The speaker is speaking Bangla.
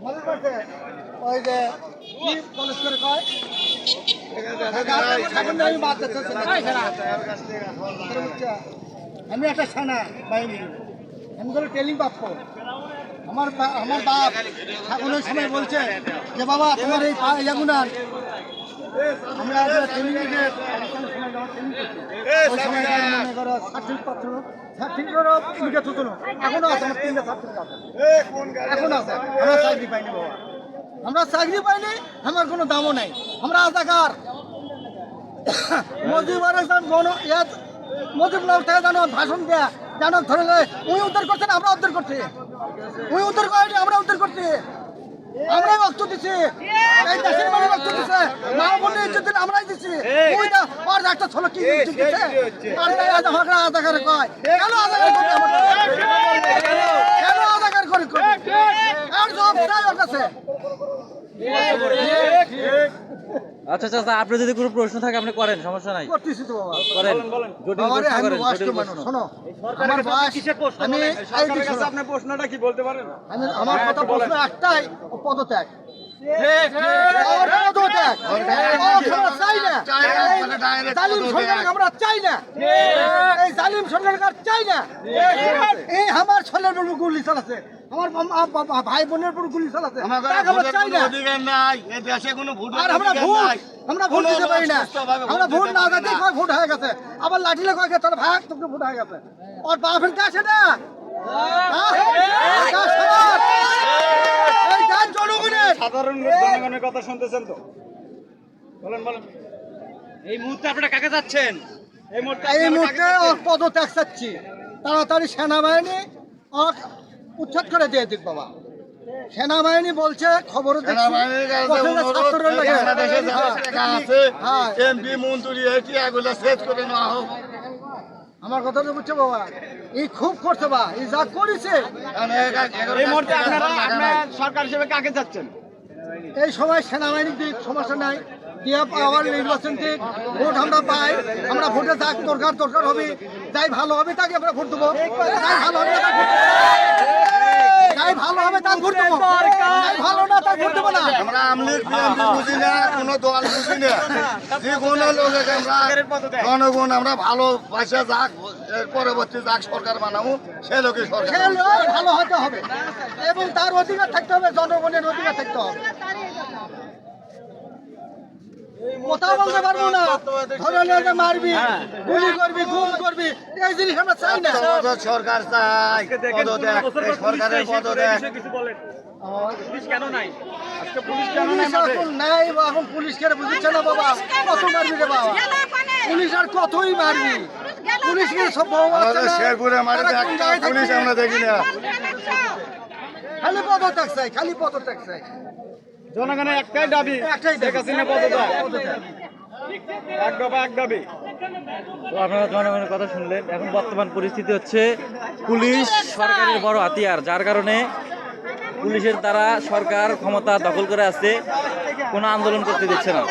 মনে করছে ওই যে কি কলেজ করে কয়? আমি একটা সানা বাহিনী। আমি ধরো ট্রেনিং প্রাপ্য আমার আমার বাপ এখন সময় বলছে যে, বাবা, তোমার এই ইয়াগুনার আমরা যে ট্রেনিং যে ওই সময় সার্টিফিকেট আছে আমার তিনটা সার্টিফিকেট আছে আমরা চাকরি পাইনি বাবা আমরা চাকরি পাইনি আমার কোনো দামও নাই। আমরা আজাকার। মজিবার গণ ইয়াত মজিবুল্লাহ থেকে জানো ভাষণ দেয়া জানো ধরে উনি উদ্ধার করছেন, আমরা উদ্ধার করছি। উনি উদ্ধার করেনি, আমরা উদ্ধার করছি। আমরাই রক্ত দিছি। আমরাই দিছি। ওই না আর একটা ছোট কি দিছে? আর আধা ভাগরা আধা করে কয়। কেন আধা করে করবে কেন আধা করে করে আর জবাব চাই ওর কাছে? আচ্ছা আচ্ছা আপনি যদি কোনো প্রশ্ন থাকে আপনি করেন সমস্যা নাই। করতেছি তো বাবা। করেন। জটিল প্রশ্ন করেন জটিল মানুষ প্রশ্ন শোনো আমার বয়স আমি এই দিক শোনো। আপনার প্রশ্নটা কি বলতে পারেন? আমার কথা প্রশ্ন একটাই পদত্যাগ। ভাই বোনের উপর গুলি চালাচ্ছে চাই না আমরা আমরা না হয়ে গেছে আবার লাঠিলে কয় তোর ভাগ তোকে ভোট হয়ে গেছে ওর বাপের কাছে না হ্যাঁ? কাজ সবার। এই দেশ জনগণের সাধারণ জনগণের কথা শুনতেছেন তো। বলেন বলেন। এই মুহূর্তে আপনারা কাকে যাচ্ছেন এই মুহূর্তে এই মুহূর্তে পদত্যাগ চাচ্ছি। তাড়াতাড়ি সেনাবাহিনী উচ্ছেদ করে দিয়ে দিক বাবা। সেনাবাহিনী বলছে খবর হ্যাঁ। এমপি মন্ত্রী এটি এগুলো সেট করে নেওয়া হোক। আমার কথা তো বুঝছ বাবা। এই খুব করছে বা এই যা করেছে। সরকার হিসেবে কাকে যাচ্ছেন এই সময় সেনাবাহিনীর দিক সমস্যা নাই দিয়ে আবার নির্বাচন দিক ভোট আমরা পাই, আমরা ভোটে যা দরকার দরকার হবে, যাই ভালো হবে তাকে আমরা ভোট দেবো যাই ভালো হবে। যাই ভালো হবে তাকে ভোট দেবো ভালো না আমরা আমলিগ বিএনপি বুঝি না কোনো দল বুঝি না। যে কোনো লোককে আমরা জনগণ আমরা ভালো বাসা যাক পরবর্তী যাক সরকার বানাবো সে লোকের সরকার ভালো হতে হবে। এবং তার অধিকার থাকতে হবে জনগণের অধিকার থাকতে হবে। কথা বলতে পারব না। ধরে নিয়ে মারবি গুলি করবি গুম করবি এই জিনিস আমরা চাই না। সরকার চাই। সরকারের পদত্যাগ। পুলিশ কেন নাই? আজকে পুলিশ কেন নাই নাই বা এখন পুলিশ কেন বুঝছে না বাবা? কত মারবি রে বাবা? পুলিশ আর কতই মারবি? পুলিশকে সব বউ বাচ্চা আমাদের না, শেরপুরে মাটিতে একটা পুলিশ আমরা দেখি না। খালি পদত্যাগ চাই খালি পদত্যাগ চাই। জনগণের একটাই দাবি শেখ হাসিনা পদত্যাগ পদত্যাগ। এক দফা এক দাবি। তো আপনারা জনগণের কথা শুনলেন। এখন বর্তমান পরিস্থিতি হচ্ছে পুলিশ সরকারের বড় হাতিয়ার যার কারণে পুলিশের দ্বারা সরকার ক্ষমতা দখল করে আছে কোনো আন্দোলন করতে দিচ্ছে না।